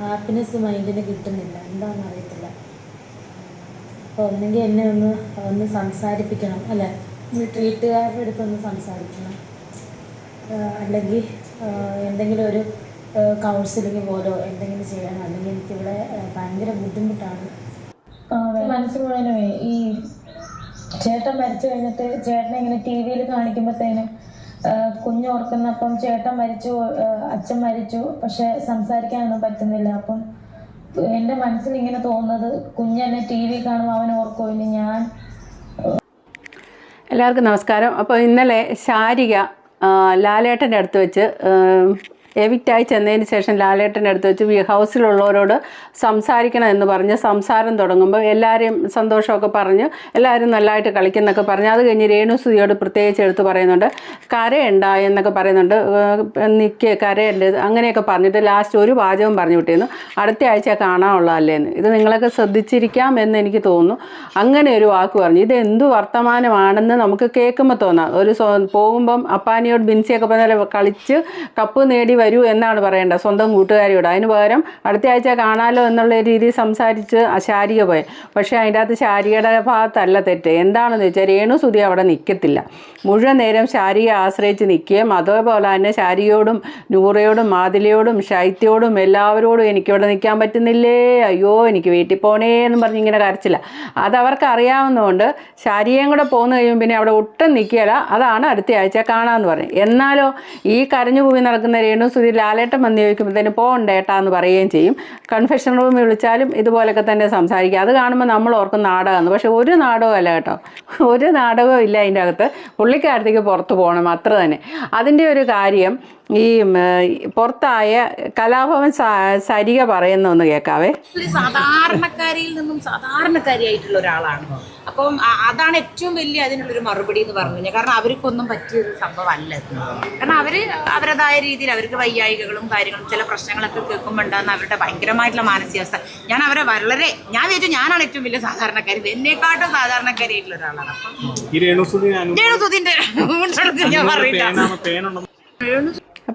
Happiness മൈൻഡിന് കിട്ടുന്നില്ല. എന്താണെന്ന് അറിയത്തില്ല. അപ്പോൾ ഒന്നെങ്കിൽ എന്നെ ഒന്ന് ഒന്ന് സംസാരിപ്പിക്കണം അല്ലേ? വീട്ടുകാരുടെ അടുത്തൊന്ന് സംസാരിക്കണം. അല്ലെങ്കിൽ എന്തെങ്കിലും ഒരു കൗൺസിലിംഗ് പോലോ എന്തെങ്കിലും ചെയ്യണം അല്ലെങ്കിൽ എനിക്കിവിടെ ഭയങ്കര ബുദ്ധിമുട്ടാണ്. മനസ്സിൽ മുഴുവനുമേ ഈ ചേട്ടൻ മരിച്ചു കഴിഞ്ഞിട്ട് ചേട്ടനെ ഇങ്ങനെ ടി വിയിൽ കാണിക്കുമ്പോഴത്തേനും കുഞ്ഞോർക്കുന്നപ്പം ചേട്ടൻ മരിച്ചു അച്ഛൻ മരിച്ചു പക്ഷെ സംസാരിക്കാനൊന്നും പറ്റുന്നില്ല. അപ്പം എന്റെ മനസ്സിൽ ഇങ്ങനെ തോന്നുന്നത് കുഞ്ഞെന്നെ ടി വി കാണുമ്പോൾ അവൻ ഓർക്കോ ഇനി ഞാൻ എല്ലാവർക്കും നമസ്കാരം. അപ്പോൾ ഇന്നലെ ശാരിക ലാലേട്ടന്റെ അടുത്ത് വെച്ച് എവിക്റ്റായി ചെന്നതിന് ശേഷം ലാലേട്ടന്റെ അടുത്ത് വെച്ച് ഹൗസിലുള്ളവരോട് സംസാരിക്കണം എന്ന് പറഞ്ഞ് സംസാരം തുടങ്ങുമ്പോൾ എല്ലാവരെയും സന്തോഷമൊക്കെ പറഞ്ഞ് എല്ലാവരും നല്ലതായിട്ട് കളിക്കുന്നൊക്കെ പറഞ്ഞ് അത് കഴിഞ്ഞ് രേണുസുതിയോട് പ്രത്യേകിച്ച് എടുത്ത് പറയുന്നുണ്ട് കരയുണ്ട എന്നൊക്കെ പറയുന്നുണ്ട്. നിൽക്ക് കരയുണ്ട് അങ്ങനെയൊക്കെ പറഞ്ഞിട്ട് ലാസ്റ്റ് ഒരു വാചകം പറഞ്ഞു വിട്ടിരുന്നു. അടുത്ത ആഴ്ച കാണാനുള്ളതല്ലേന്ന് ഇത് നിങ്ങളൊക്കെ ശ്രദ്ധിച്ചിരിക്കാം എന്ന് എനിക്ക് തോന്നുന്നു. അങ്ങനെ ഒരു വാക്ക് പറഞ്ഞു. ഇത് എന്ത് വർത്തമാനമാണെന്ന് നമുക്ക് കേൾക്കുമ്പോൾ തോന്നാം. ഒരു പോകുമ്പം അപ്പാനിയോട് ബിൻസിയൊക്കെ പറഞ്ഞാൽ കളിച്ച് കപ്പ് നേടി വരൂ എന്നാണ് പറയേണ്ടത്. സ്വന്തം കൂട്ടുകാരിയോട്. അതിന് പകരം അടുത്ത ആഴ്ച കാണാലോ എന്നുള്ള രീതിയിൽ സംസാരിച്ച് ശാരിക പോയി. പക്ഷേ അതിന്റെ അകത്ത് ശാരികയുടെ ഭാഗത്തല്ല തെറ്റ്. എന്താണെന്ന് വെച്ചാൽ രേണു സുതി അവിടെ നിൽക്കത്തില്ല മുഴുവൻ നേരം ശാരിയെ ആശ്രയിച്ച് നിൽക്കുകയും അതേപോലെ തന്നെ ശാരിയോടും നൂറയോടും മാതിലയോടും ശൈത്യോടും എല്ലാവരോടും എനിക്കിവിടെ നിൽക്കാൻ പറ്റുന്നില്ലേ? അയ്യോ എനിക്ക് വീട്ടിൽ പോണേ എന്ന് പറഞ്ഞ് ഇങ്ങനെ കരച്ചില്ല. അത് അവർക്ക് അറിയാവുന്നതുകൊണ്ട് ശാരിയേയും കൂടെ പോന്നു കഴിയുമ്പോൾ പിന്നെ അവിടെ ഒട്ടും നിൽക്കുകയില്ല. അതാണ് അടുത്ത ആഴ്ച കാണാമെന്ന് പറഞ്ഞു എന്നാലോ ഈ കരഞ്ഞു പോയി നടക്കുന്ന രേണുസുതി ലാലേട്ടൻ വന്ന് ചോദിക്കുമ്പോഴത്തേന് പോകണ്ടേട്ടാ എന്ന് പറയുകയും ചെയ്യും. കൺഫെഷൻ റൂമിൽ വിളിച്ചാലും ഇതുപോലൊക്കെ തന്നെ സംസാരിക്കുക അത് കാണുമ്പോൾ നമ്മൾ ഓർക്കും നാടകമെന്ന്. പക്ഷെ ഒരു നാടകമല്ല കേട്ടോ. ഒരു നാടകവും ഇല്ല അതിന്റെ അകത്ത്. പുള്ളിക്കാരത്തേക്ക് പുറത്ത് പോകണം അത്ര തന്നെ. അതിന്റെ ഒരു കാര്യം ഈ പുറത്തായ കലാഭവൻ സരിക പറയുന്ന ഒന്ന് കേൾക്കാവേ. സാധാരണക്കാരിൽ നിന്നും സാധാരണക്കാരിയായിട്ടുള്ള ഒരാളാണ്. അപ്പം അതാണ് ഏറ്റവും വലിയ അതിനുള്ളൊരു മറുപടി എന്ന് പറഞ്ഞു കഴിഞ്ഞാൽ. കാരണം അവർക്കൊന്നും പറ്റിയൊരു സംഭവമല്ല അല്ല കാരണം അവർ അവരതായ രീതിയിൽ അവർക്ക് വൈയായികകളും കാര്യങ്ങളും ചില പ്രശ്നങ്ങളൊക്കെ കേൾക്കുമ്പോൾ ഉണ്ടാകുന്ന അവരുടെ ഭയങ്കരമായിട്ടുള്ള മാനസികാവസ്ഥ. ഞാൻ അവരെ വളരെ ഞാൻ വിചാരിച്ചു ഞാനാണ് ഏറ്റവും വലിയ സാധാരണക്കാരി എന്നെക്കാട്ടും സാധാരണക്കാരിയായിട്ടുള്ള ഒരാളാണ്. അപ്പം രേണുസുതിന്റെ ഞാൻ പറയില്ല.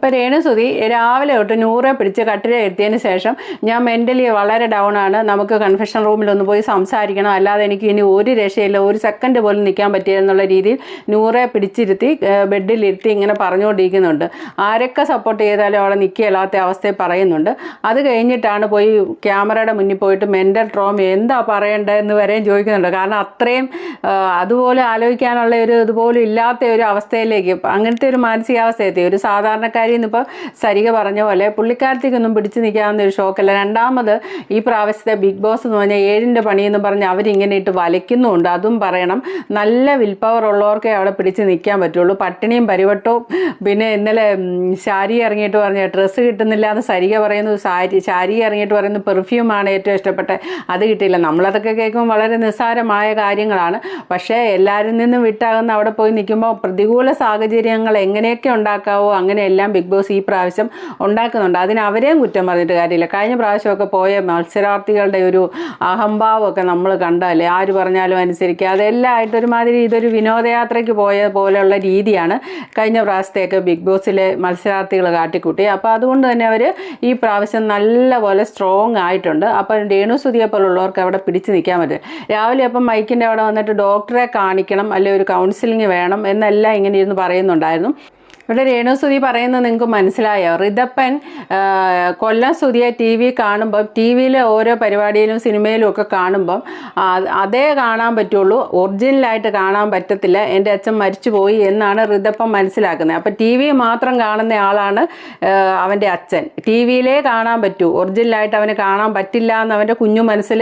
അപ്പോൾ രേണുസുതി രാവിലെ തൊട്ട് നൂറെ പിടിച്ച് കട്ടില എത്തിയതിന് ശേഷം ഞാൻ മെന്റലി വളരെ ഡൗൺ ആണ്. നമുക്ക് കൺഫെഷൻ റൂമിൽ ഒന്ന് പോയി സംസാരിക്കണം. അല്ലാതെ എനിക്ക് ഇനി ഒരു രക്ഷയില്ല. ഒരു സെക്കൻഡ് പോലും നിൽക്കാൻ പറ്റിയെന്നുള്ള രീതിയിൽ നൂറെ പിടിച്ചിരുത്തി ബെഡിലിരുത്തി ഇങ്ങനെ പറഞ്ഞുകൊണ്ടിരിക്കുന്നുണ്ട്. ആരൊക്കെ സപ്പോർട്ട് ചെയ്താലും അവളെ നിൽക്കില്ലാത്ത അവസ്ഥയെ പറയുന്നുണ്ട്. അത് കഴിഞ്ഞിട്ടാണ് പോയി ക്യാമറയുടെ മുന്നിൽ പോയിട്ട് മെന്റൽ ട്രോമ എന്താ പറയേണ്ടതെന്ന് വരെയും ചോദിക്കുന്നുണ്ട്. കാരണം അത്രയും അതുപോലെ ആലോചിക്കാനുള്ള ഒരു ഇതുപോലും ഇല്ലാത്ത ഒരു അവസ്ഥയിലേക്ക് അങ്ങനത്തെ ഒരു മാനസികാവസ്ഥ എത്തി ഒരു സാധാരണക്കാരി ഇപ്പോൾ സരിക പറഞ്ഞ പോലെ പുള്ളിക്കാരത്തേക്കൊന്നും പിടിച്ചു നിൽക്കാവുന്ന ഒരു ഷോക്കല്ല. രണ്ടാമത് ഈ പ്രാവശ്യത്തെ ബിഗ് ബോസ് എന്ന് പറഞ്ഞാൽ ഏഴിന്റെ പണി എന്ന് പറഞ്ഞ് അവരിങ്ങനെ ഇട്ട് വലിക്കുന്നുണ്ട്. അതും പറയണം നല്ല വിൽ പവർ ഉള്ളവർക്കേ അവിടെ പിടിച്ച് നിൽക്കാൻ പറ്റുള്ളൂ. പട്ടിണിയും പരിവട്ടവും പിന്നെ ഇന്നലെ ശാരി ഇറങ്ങിയിട്ട് പറഞ്ഞ ഡ്രസ്സ് കിട്ടുന്നില്ല എന്ന് സരിക പറയുന്നു. സാരി ശാരി ഇറങ്ങിയിട്ട് പറയുന്നു പെർഫ്യൂമാണ് ഏറ്റവും ഇഷ്ടപ്പെട്ട അത് കിട്ടിയില്ല. നമ്മളതൊക്കെ കേൾക്കുമ്പോൾ വളരെ നിസ്സാരമായ കാര്യങ്ങളാണ്. പക്ഷേ എല്ലാവരിൽ നിന്നും വിട്ടാകുന്ന അവിടെ പോയി നിൽക്കുമ്പോൾ പ്രതികൂല സാഹചര്യങ്ങൾ എങ്ങനെയൊക്കെ ഉണ്ടാക്കാവോ അങ്ങനെയെല്ലാം ബിഗ് ബോസ് ഈ പ്രാവശ്യം ഉണ്ടാക്കുന്നുണ്ട്. അതിന് അവരെയും കുറ്റം പറഞ്ഞിട്ട് കാര്യമില്ല. കഴിഞ്ഞ പ്രാവശ്യമൊക്കെ പോയ മത്സരാർത്ഥികളുടെ ഒരു അഹംഭാവമൊക്കെ നമ്മൾ കണ്ടല്ലേ ആര് പറഞ്ഞാലും അനുസരിക്കുക. അതെല്ലാം ആയിട്ട് ഒരുമാതിരി ഇതൊരു വിനോദയാത്രയ്ക്ക് പോയ പോലെയുള്ള രീതിയാണ് കഴിഞ്ഞ പ്രാവശ്യത്തേക്ക് ബിഗ് ബോസിലെ മത്സരാർത്ഥികൾ കാട്ടിക്കൂട്ടി. അപ്പോൾ അതുകൊണ്ട് തന്നെ അവർ ഈ പ്രാവശ്യം നല്ല പോലെ സ്ട്രോങ് ആയിട്ടുണ്ട്. അപ്പോൾ രേണുസുതിയെ പോലുള്ളവർക്ക് അവിടെ പിടിച്ചു നിൽക്കാൻ പറ്റും. രാവിലെ അപ്പം മൈക്കിന്റെ അവിടെ വന്നിട്ട് ഡോക്ടറെ കാണിക്കണം അല്ലെങ്കിൽ ഒരു കൗൺസിലിംഗ് വേണം എന്നെല്ലാം ഇങ്ങനെ ഇരുന്ന് പറയുന്നുണ്ടായിരുന്നു. ഇവിടെ രേണുസുതി പറയുന്നത് നിങ്ങൾക്ക് മനസ്സിലായോ? റിതപ്പൻ കൊല്ലം സുതിയെ ടി വി കാണുമ്പം ടി വിയിലെ ഓരോ പരിപാടിയിലും സിനിമയിലും ഒക്കെ കാണുമ്പം അതേ കാണാൻ പറ്റുള്ളൂ. ഒറിജിനലായിട്ട് കാണാൻ പറ്റത്തില്ല. എന്റെ അച്ഛൻ മരിച്ചുപോയി എന്നാണ് റിതപ്പൻ മനസ്സിലാക്കുന്നത്. അപ്പം ടി വി മാത്രം കാണുന്ന ആളാണ് അവന്റെ അച്ഛൻ. ടി വിയിലേ കാണാൻ പറ്റൂ. ഒറിജിനലായിട്ട് അവന് കാണാൻ പറ്റില്ല എന്ന് അവന്റെ കുഞ്ഞു മനസ്സിൽ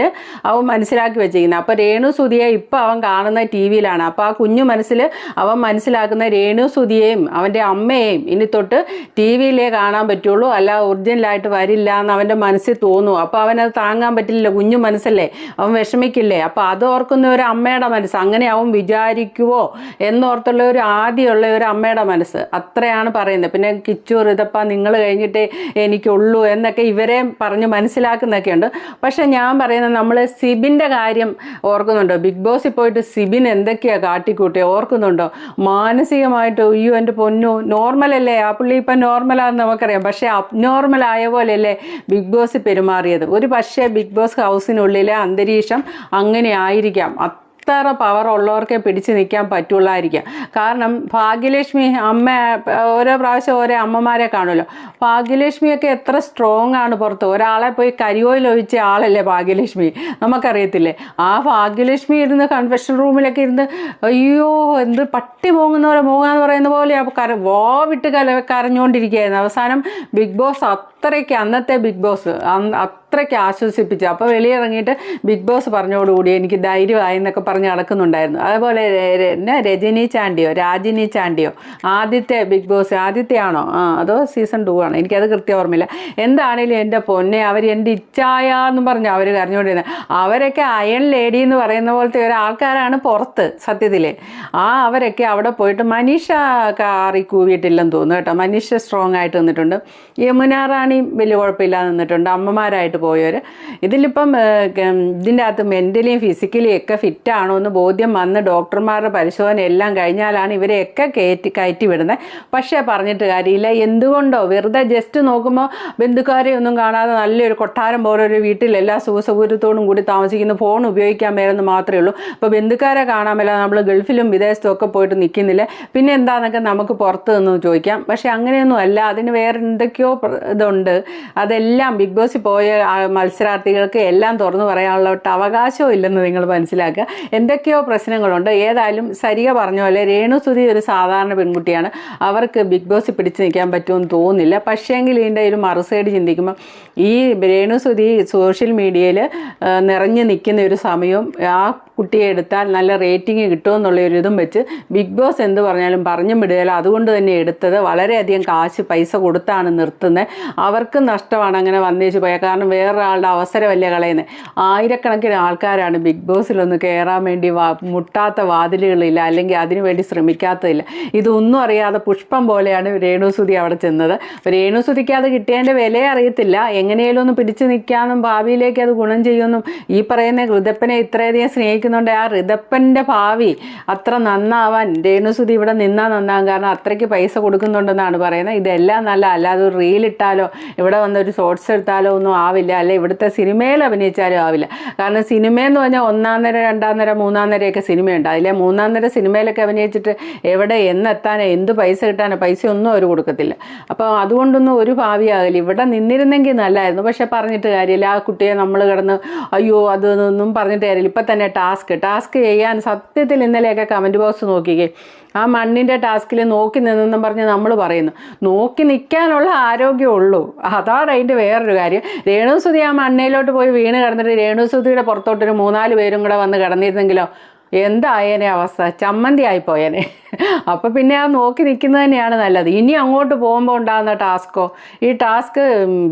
അവൻ മനസ്സിലാക്കി വെച്ചിരിക്കുന്നത്. അപ്പോൾ രേണു സുതിയെ ഇപ്പം അവൻ കാണുന്ന ടി വിയിലാണ്. അപ്പോൾ ആ കുഞ്ഞു മനസ്സിൽ അവൻ മനസ്സിലാക്കുന്ന രേണു സുതിയെയും അവന്റെ അമ്മയെയും ഇനി തൊട്ട് ടി വിയിലേ കാണാൻ പറ്റുള്ളൂ. അല്ല ഒറിജിനലായിട്ട് വരില്ല എന്ന് അവന്റെ മനസ്സിൽ തോന്നും. അപ്പോൾ അവനത് താങ്ങാൻ പറ്റില്ല കുഞ്ഞു മനസ്സല്ലേ? അവൻ വിഷമിക്കില്ലേ? അപ്പോൾ അത് ഓർക്കുന്ന ഒരു അമ്മയുടെ മനസ്സ്. അങ്ങനെ അവൻ വിചാരിക്കുവോ എന്നോർത്തുള്ള ഒരു ആദ്യമുള്ള ഒരു അമ്മയുടെ മനസ്സ്. അത്രയാണ് പറയുന്നത്. പിന്നെ കിച്ചു ഇതപ്പ നിങ്ങൾ കഴിഞ്ഞിട്ടേ എനിക്കുള്ളൂ എന്നൊക്കെ ഇവരെ പറഞ്ഞ് മനസ്സിലാക്കുന്നൊക്കെ ഉണ്ട്. പക്ഷെ ഞാൻ പറയുന്നത് നമ്മൾ സിബിന്റെ കാര്യം ഓർക്കുന്നുണ്ടോ? ബിഗ് ബോസിൽ പോയിട്ട് സിബിൻ എന്തൊക്കെയാണ് കാട്ടിക്കൂട്ടിയത് ഓർക്കുന്നുണ്ടോ? മാനസികമായിട്ട് അയ്യോ എന്റെ പൊന്നോ നോർമലല്ലേ? ആ പുള്ളി ഇപ്പം നോർമലാണെന്ന് നമുക്കറിയാം. പക്ഷേ അബ്നോർമൽ ആയ പോലെയല്ലേ ബിഗ് ബോസ് പെരുമാറിയത്. ഒരു പക്ഷേ ബിഗ് ബോസ് ഹൗസിനുള്ളിലെ അന്തരീക്ഷം അങ്ങനെ ആയിരിക്കാം. അത്ര പവർ ഉള്ളവർക്കേ പിടിച്ചു നിൽക്കാൻ പറ്റുള്ളായിരിക്കാം. കാരണം ഭാഗ്യലക്ഷ്മി അമ്മ ഓരോ പ്രാവശ്യം ഓരോ അമ്മമാരെ കാണുമല്ലോ. ഭാഗ്യലക്ഷ്മിയൊക്കെ എത്ര സ്ട്രോങ് ആണ് പുറത്ത്. ഒരാളെ പോയി കരിയോയിൽ ഒഴിച്ച ആളല്ലേ ഭാഗ്യലക്ഷ്മി? നമുക്കറിയത്തില്ലേ? ആ ഭാഗ്യലക്ഷ്മി ഇരുന്ന് കൺവെൻഷൻ റൂമിലൊക്കെ ഇരുന്ന് അയ്യോ എന്ത് പട്ടി പോലെ മോങ്ങാന്ന് പറയുന്ന പോലെ കര വോ വിട്ട് കല കരഞ്ഞുകൊണ്ടിരിക്കുകയായിരുന്നു അവസാനം ബിഗ് ബോസ് അത്രയ്ക്ക് അന്നത്തെ ബിഗ് ബോസ് അത്രയ്ക്ക് ആശ്വസിപ്പിച്ചു. അപ്പോൾ വെളിയിറങ്ങിയിട്ട് ബിഗ് ബോസ് പറഞ്ഞോടുകൂടി എനിക്ക് ധൈര്യമായി എന്നൊക്കെ പറഞ്ഞ് നടക്കുന്നുണ്ടായിരുന്നു. അതുപോലെ രജനി ചാണ്ടിയോ രാജിനി ചാണ്ടിയോ ആദ്യത്തെ ബിഗ് ബോസ് ആദ്യത്തെ ആണോ ആ അതോ സീസൺ ടു ആണോ? എനിക്കത് കൃത്യം ഓർമ്മയില്ല. എന്താണേലും എന്റെ പൊന്നെ അവർ എന്റെ ഇച്ഛായ എന്നും പറഞ്ഞു അവർ കരഞ്ഞുകൊണ്ടിരുന്നത് അവരൊക്കെ അയൺ ലേഡി എന്ന് പറയുന്ന പോലത്തെ ഒരാൾക്കാരാണ് പുറത്ത് സത്യത്തിൽ ആ അവരൊക്കെ അവിടെ പോയിട്ട് മനീഷ കാറി കൂവിയിട്ടില്ലെന്ന് തോന്നുന്നു കേട്ടോ. മനീഷ സ്ട്രോങ് ആയിട്ട് നിന്നിട്ടുണ്ട്. യമുന റാണിയും വലിയ കുഴപ്പമില്ലാതെ നിന്നിട്ടുണ്ട്. അമ്മമാരായിട്ട് പോയവർ ഇതിലിപ്പം ഇതിന്റെ അകത്ത് മെന്റലിയും ഫിസിക്കലിയും ഒക്കെ ഫിറ്റാണോ എന്ന് ബോധ്യം വന്ന് ഡോക്ടർമാരുടെ പരിശോധന എല്ലാം കഴിഞ്ഞാലാണ് ഇവരെയൊക്കെ കയറ്റി കയറ്റി വിടുന്നത്. പക്ഷേ പറഞ്ഞിട്ട് കാര്യമില്ല. എന്തുകൊണ്ടോ? വെറുതെ ജസ്റ്റ് നോക്കുമ്പോൾ ബന്ധുക്കാരെ ഒന്നും കാണാതെ നല്ലൊരു കൊട്ടാരം പോലെ ഒരു വീട്ടിൽ എല്ലാ സുഖസൗകര്യത്തോടും കൂടി താമസിക്കുന്ന. ഫോൺ ഉപയോഗിക്കാൻ മേലെന്ന് മാത്രമേ ഉള്ളൂ. അപ്പോൾ ബന്ധുക്കാരെ കാണാൻ നമ്മൾ ഗൾഫിലും വിദേശത്തും ഒക്കെ പോയിട്ട് നിൽക്കുന്നില്ല. പിന്നെ എന്താണെന്നൊക്കെ നമുക്ക് പുറത്ത് നിന്ന് ചോദിക്കാം. പക്ഷേ അങ്ങനെയൊന്നും അല്ല. അതിന് വേറെ എന്തൊക്കെയോ ഇതുണ്ട്. അതെല്ലാം ബിഗ് ബോസിൽ പോയ മത്സരാർത്ഥികൾക്ക് എല്ലാം തുറന്നു പറയാനുള്ള അവകാശവും ഇല്ലെന്ന് നിങ്ങൾ മനസ്സിലാക്കുക. എന്തൊക്കെയോ പ്രശ്നങ്ങളുണ്ട്. ഏതായാലും സരിക പറഞ്ഞ പോലെ രേണുസുതി ഒരു സാധാരണ പെൺകുട്ടിയാണ്. അവർക്ക് ബിഗ് ബോസ് പിടിച്ചു നിൽക്കാൻ പറ്റുമെന്ന് തോന്നുന്നില്ല. പക്ഷേങ്കിൽ ഇതിന്റെ ഒരു മറുസൈഡ് ചിന്തിക്കുമ്പോൾ ഈ രേണുസുതി സോഷ്യൽ മീഡിയയിൽ നിറഞ്ഞു നിൽക്കുന്ന ഒരു സമയവും ആ കുട്ടിയെ എടുത്താൽ നല്ല റേറ്റിംഗ് കിട്ടുമെന്നുള്ള ഒരു ഇതും വെച്ച് ബിഗ് ബോസ് എന്ത് പറഞ്ഞാലും പറഞ്ഞു വിടുകയില്ല. അതുകൊണ്ട് തന്നെ എടുത്തത് വളരെയധികം കാശ് പൈസ കൊടുത്താണ് നിർത്തുന്നത്. അവർക്ക് നഷ്ടമാണ് അങ്ങനെ വന്നേച്ച് പോയാൽ കാരണം വേറൊരാളുടെ അവസരമല്ലേ കളയുന്നത്. ആയിരക്കണക്കിന് ആൾക്കാരാണ് ബിഗ് ബോസിലൊന്ന് കയറാൻ വേണ്ടി വാ മുട്ടാത്ത വാതിലുകളില്ല അല്ലെങ്കിൽ അതിനുവേണ്ടി ശ്രമിക്കാത്തതില്ല. ഇതൊന്നും അറിയാതെ പുഷ്പം പോലെയാണ് രേണുസുതി അവിടെ ചെന്നത്. രേണുസുതിക്ക് അത് കിട്ടേണ്ട വില അറിയത്തില്ല. എങ്ങനെയാലും ഒന്ന് പിടിച്ചു നിൽക്കാനും ഭാവിയിലേക്ക് അത് ഗുണം ചെയ്യുമെന്നും ഈ പറയുന്ന ഋതപ്പനെ ഇത്രയധികം സ്നേഹിക്കുന്നുണ്ട് ആ ഋതപ്പന്റെ ഭാവി അത്ര നന്നാവാൻ രേണുസുതി ഇവിടെ നിന്നാൽ നന്നാകും കാരണം അത്രയ്ക്ക് പൈസ കൊടുക്കുന്നുണ്ടെന്നാണ് പറയുന്നത്. ഇതെല്ലാം നല്ല അല്ലാതെ ഒരു റീലിട്ടാലോ ഇവിടെ വന്നൊരു ഷോർട്സ് എടുത്താലോ ഒന്നും ആവില്ല. അല്ലെ ഇവിടുത്തെ സിനിമയിൽ അഭിനയിച്ചാലും ആവില്ല. കാരണം സിനിമയെന്ന് പറഞ്ഞാൽ ഒന്നാം നിര രണ്ടാം നിര മൂന്നാം നിരയൊക്കെ സിനിമയുണ്ട്. അതിലെ മൂന്നാന്നര സിനിമയിലൊക്കെ അഭിനയിച്ചിട്ട് എവിടെ എന്നെത്താനോ എന്ത് പൈസ കിട്ടാനോ പൈസ ഒന്നും അവർ കൊടുക്കത്തില്ല. അപ്പോൾ അതുകൊണ്ടൊന്നും ഒരു ഭാവിയാകില്ല. ഇവിടെ നിന്നിരുന്നെങ്കിൽ നല്ലായിരുന്നു. പക്ഷെ പറഞ്ഞിട്ട് കാര്യമില്ല. ആ കുട്ടിയെ നമ്മൾ കിടന്ന് അയ്യോ അതൊന്നും പറഞ്ഞിട്ട് കാര്യമില്ല. ഇപ്പം തന്നെ ടാസ്ക്. ടാസ്ക് ചെയ്യാൻ സത്യത്തിൽ ഇന്നലെയൊക്കെ കമന്റ് ബോക്സ് നോക്കിക്കേ. ആ മണ്ണിന്റെ ടാസ്കിൽ നോക്കി നിന്നെന്നും പറഞ്ഞ് നമ്മൾ പറയുന്നു. നോക്കി നിൽക്കാനുള്ള ആരോഗ്യമുള്ളൂ അതാണ് അതിന്റെ വേറൊരു കാര്യം. രേണുസുതി ആ മണ്ണയിലോട്ട് പോയി വീണ് കിടന്നിട്ട് രേണുസുതിയുടെ പുറത്തോട്ടൊരു മൂന്നാൽ പേരും കൂടെ വന്ന് കിടന്നിരുന്നെങ്കിലോ എന്തായേനെ അവസ്ഥ? ചമ്മന്തി ആയിപ്പോയേനെ. അപ്പോൾ പിന്നെ ആ നോക്കി നിൽക്കുന്നത് തന്നെയാണ് നല്ലത്. ഇനി അങ്ങോട്ട് പോകുമ്പോൾ ഉണ്ടാകുന്ന ടാസ്കോ? ഈ ടാസ്ക്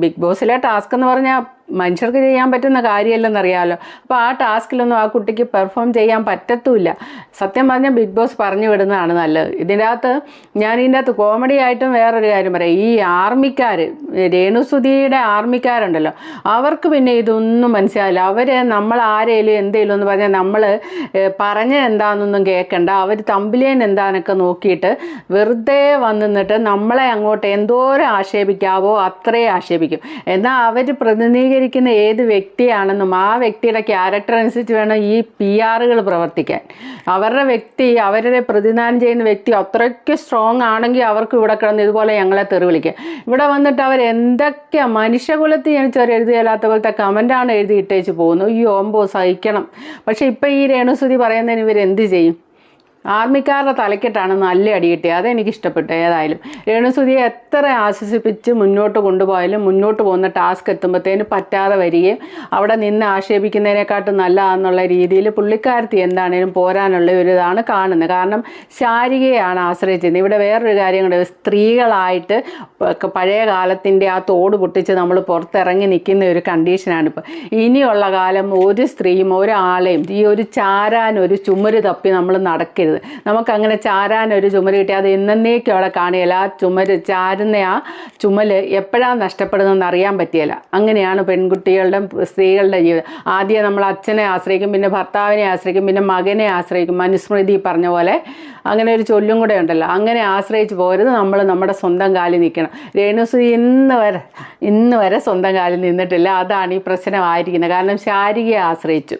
ബിഗ് ബോസിലെ ടാസ്ക് എന്ന് പറഞ്ഞാൽ മനുഷ്യർക്ക് ചെയ്യാൻ പറ്റുന്ന കാര്യമല്ലെന്നറിയാമല്ലോ അപ്പോൾ ആ ടാസ്കിലൊന്നും ആ കുട്ടിക്ക് പെർഫോം ചെയ്യാൻ പറ്റത്തുമില്ല. സത്യം പറഞ്ഞാൽ ബിഗ് ബോസ് പറഞ്ഞു വിടുന്നതാണ് നല്ലത്. ഇതിന്റെ അകത്ത് ഞാൻ ഇതിന്റെ അകത്ത് കോമഡി ആയിട്ടും വേറൊരു കാര്യം പറയാം. ഈ ആർമിക്കാർ രേണുസുതിയുടെ ആർമിക്കാരുണ്ടല്ലോ. അവർക്ക് പിന്നെ ഇതൊന്നും മനസ്സിലാവില്ല. അവർ നമ്മൾ ആരേലും എന്തേലും എന്ന് പറഞ്ഞാൽ നമ്മൾ പറഞ്ഞ എന്താണെന്നൊന്നും കേൾക്കണ്ട അവർ തമ്പിലേൻ എന്താന്നൊക്കെ നോക്കിയിട്ട് വെറുതെ വന്നിട്ട് നമ്മളെ അങ്ങോട്ട് എന്തോരം ആക്ഷേപിക്കാവോ അത്രയും ആക്ഷേപിക്കും. എന്നാൽ അവർ പ്രതിനിധീകരിക്കുന്ന ഏത് വ്യക്തിയാണെന്നും ആ വ്യക്തിയുടെ ക്യാരക്ടർ അനുസരിച്ച് വേണം ഈ പി ആറുകൾ പ്രവർത്തിക്കാൻ. അവരുടെ വ്യക്തി അവരുടെ പ്രതിദാനം ചെയ്യുന്ന വ്യക്തി അത്രയ്ക്ക് സ്ട്രോങ് ആണെങ്കിൽ അവർക്ക് ഇവിടെ കിടന്ന് ഇതുപോലെ ഞങ്ങളെ തെറി വിളിക്കുക. ഇവിടെ വന്നിട്ട് അവർ എന്തൊക്കെയാ? മനുഷ്യകുലത്തിൽ ജനിച്ചവർ എഴുതിയല്ലാത്ത പോലത്തെ കമന്റാണ് എഴുതി ഇട്ടേച്ച് പോകുന്നു ഈ ഓമ്പോ സഹിക്കണം. പക്ഷെ ഇപ്പം ഈ രേണുസുതി പറയുന്നതിന് ഇവരെന്ത് ചെയ്യും? ആർമിക്കാരുടെ തലക്കെട്ടാണ് നല്ല അടി കിട്ടിയത്. അതെനിക്ക് ഇഷ്ടപ്പെട്ടു ഏതായാലും രേണുസുതിയെ എത്ര ആശ്വസിപ്പിച്ച് മുന്നോട്ട് കൊണ്ടുപോയാലും മുന്നോട്ട് പോകുന്ന ടാസ്ക് എത്തുമ്പോഴത്തേന് പറ്റാതെ വരികയും അവിടെ നിന്ന് ആക്ഷേപിക്കുന്നതിനെക്കാട്ടും നല്ലതാണെന്നുള്ള രീതിയിൽ പുള്ളിക്കാരത്തി എന്താണേലും പോരാനുള്ള ഒരു ഇതാണ് കാണുന്നത്. കാരണം ശാരികയാണ് ആശ്രയിച്ചിരുന്നത്. ഇവിടെ വേറൊരു കാര്യം കൂടെ സ്ത്രീകളായിട്ട് പഴയ കാലത്തിന്റെ ആ തോട് പൊട്ടിച്ച് നമ്മൾ പുറത്തിറങ്ങി നിൽക്കുന്ന ഒരു കണ്ടീഷനാണ് ഇപ്പോൾ. ഇനിയുള്ള കാലം ഒരു സ്ത്രീയും ഒരാളെയും ഈ ഒരു ചാരാൻ ഒരു ചുമര് തപ്പി നമ്മൾ നടക്കരുത്. ചാരുന്നത് നമുക്കങ്ങനെ ചാരാൻ ഒരു ചുമര് കിട്ടി. അത് എന്നേക്കും അവിടെ കാണുകയില്ല. ആ ചുമര് ചാരുന്ന ആ ചുമൽ എപ്പോഴാണ് നഷ്ടപ്പെടുന്നതെന്ന് അറിയാൻ പറ്റിയല്ല. അങ്ങനെയാണ് പെൺകുട്ടികളുടെ സ്ത്രീകളുടെ ജീവിതം. ആദ്യം നമ്മൾ അച്ഛനെ ആശ്രയിക്കും പിന്നെ ഭർത്താവിനെ ആശ്രയിക്കും പിന്നെ മകനെ ആശ്രയിക്കും. മനുസ്മൃതി പറഞ്ഞ പോലെ അങ്ങനെ ഒരു ചൊല്ലും കൂടെ ഉണ്ടല്ലോ. അങ്ങനെ ആശ്രയിച്ച് പോരുത് നമ്മൾ നമ്മുടെ സ്വന്തം കാലിൽ നിൽക്കണം. രേണുസുതി ഇന്ന് വരെ ഇന്ന് വരെ സ്വന്തം കാലിൽ നിന്നിട്ടില്ല. അതാണ് ഈ പ്രശ്നമായിരിക്കുന്നത്. കാരണം ശാരികയെ ആശ്രയിച്ചു.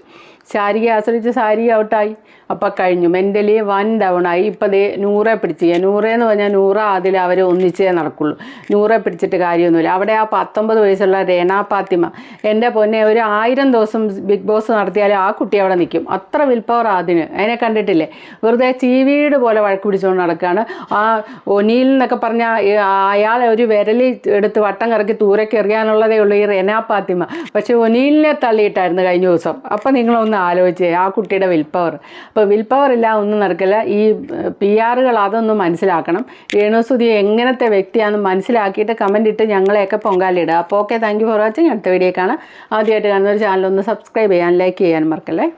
ശാരികയെ ആശ്രയിച്ച് ശാരിക ഔട്ടായി. അപ്പം കഴിഞ്ഞു. മെന്റലി വൺ ഡൗൺ ആയി. ഇപ്പം ദേ നൂറെ പിടിച്ച്. നൂറേ എന്ന് പറഞ്ഞാൽ നൂറ് അതിൽ അവർ ഒന്നിച്ചേ നടക്കുള്ളൂ. നൂറെ പിടിച്ചിട്ട് കാര്യമൊന്നുമില്ല. അവിടെ ആ പത്തൊമ്പത് വയസ്സുള്ള രേണാ പാത്തിമ എന്റെ പൊന്നെ ഒരു ആയിരം ദിവസം ബിഗ് ബോസ് നടത്തിയാലും ആ കുട്ടി അവിടെ നിൽക്കും. അത്ര വിൽപ്പവർ പവർ അതിന് അതിനെ കണ്ടിട്ടില്ലേ? വെറുതെ ചീവീട് പോലെ വഴക്ക് പിടിച്ചുകൊണ്ട് നടക്കുകയാണ് ആ ഒനിയിൽ എന്നൊക്കെ പറഞ്ഞാൽ അയാൾ ഒരു വിരലി എടുത്ത് വട്ടം കറക്കി ദൂരേക്ക് എറിയാനുള്ളതേ ഉള്ളൂ ഈ റെനാ പാത്തിമ പക്ഷെ ഒനിയിലിനെ തള്ളിയിട്ടായിരുന്നു കഴിഞ്ഞ ദിവസം. അപ്പം നിങ്ങളൊന്ന് ആലോചിച്ചേ ആ കുട്ടിയുടെ വിൽപ്പവർ പവർ അപ്പോൾ വിൽ പവർ ഇല്ല ഒന്നും നടക്കില്ല. ഈ പി ആറുകൾ അതൊന്ന് മനസ്സിലാക്കണം. രേണുസുതി എങ്ങനത്തെ വ്യക്തിയാണെന്ന് മനസ്സിലാക്കിയിട്ട് കമന്റ് ഇട്ട് ഞങ്ങളെയൊക്കെ പൊങ്കാലിടുക അപ്പോൾ okay thank you for watching അടുത്ത വീഡിയോ കാണാം. ആദ്യമായിട്ട് കാണുന്ന ഒരു ചാനൽ ഒന്ന് സബ്സ്ക്രൈബ് ചെയ്യാൻ ലൈക്ക് ചെയ്യാൻ മറക്കല്ലേ?